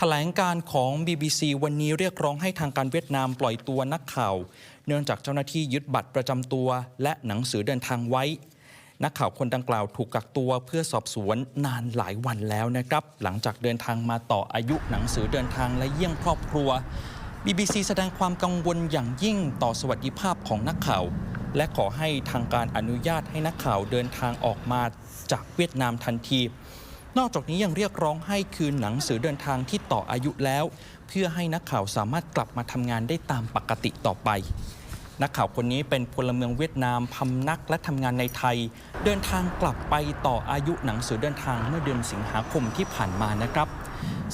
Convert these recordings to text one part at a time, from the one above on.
แถลงการของ BBC วันนี้เรียกร้องให้ทางการเวียดนามปล่อยตัวนักข่าว เนื่องจากเจ้าหน้าที่ยึดบัตรประจำตัว และหนังสือเดินทางไว้ นักข่าวคนดังกล่าวถูกกักตัวเพื่อสอบสวนนานหลายวันแล้วนะครับ หลังจากเดินทางมาต่ออายุหนังสือเดินทางและเยี่ยมครอบครัว BBC แสดงความกังวลอย่างยิ่งต่อสวัสดิภาพของนักข่าว และขอให้ทางการอนุญาตให้นักข่าวเดินทางออกมาจากเวียดนามทันที นอกจากนี้ยังเรียกร้องให้คืนหนังสือเดินทางที่ต่ออายุแล้ว เพื่อให้นักข่าวสามารถกลับมาทำงานได้ตามปกติต่อไป นักข่าวคนนี้เป็นพลเมืองเวียดนามพำนักและทำงานในไทย เดินทางกลับไปต่ออายุหนังสือเดินทางเมื่อเดือนสิงหาคมที่ผ่านมานะครับ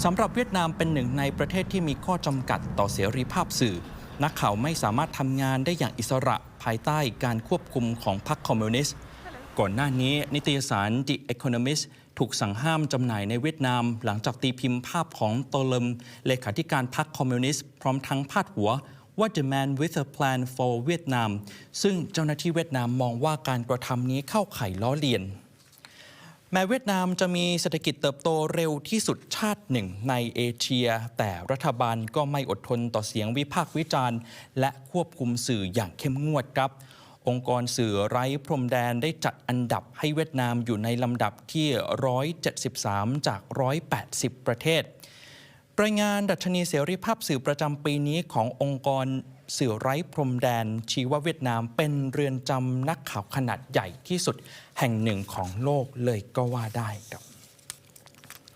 สำหรับเวียดนามเป็นหนึ่งในประเทศที่มีข้อจำกัดต่อเสรีภาพสื่อ นักข่าวไม่สามารถทำงานได้อย่างอิสระภายใต้การควบคุมของพรรคคอมมิวนิสต์ ก่อนหน้านี้นิตยสาร The Economist ถูกสั่งห้ามจำหน่ายในเวียดนาม หลังจากตีพิมพ์ภาพของโตเลมเลขาธิการพรรคคอมมิวนิสต์พร้อมทั้งพาดหัวว่า The Man with a Plan for Vietnam ซึ่งเจ้าหน้าที่เวียดนามมองว่าการกระทำนี้เข้าข่ายล้อเลียน แม้เวียดนามจะมีเศรษฐกิจเติบโตเร็วที่สุดชาติหนึ่งในเอเชีย แต่รัฐบาลก็ไม่อดทนต่อเสียงวิพากษ์วิจารณ์ และควบคุมสื่ออย่างเข้มงวดครับ องค์กรสื่อไร้พรมแดนได้จัดอันดับให้เวียดนามอยู่ในลำดับที่ 173 จาก 180 ประเทศ รายงานดัชนีเสรีภาพสื่อประจำปีนี้ขององค์กรสื่อไร้พรมแดน ชี้ว่าเวียดนามเป็นเรือนจำนักข่าวขนาดใหญ่ที่สุดแห่งหนึ่งของโลกเลยก็ว่าได้ครับ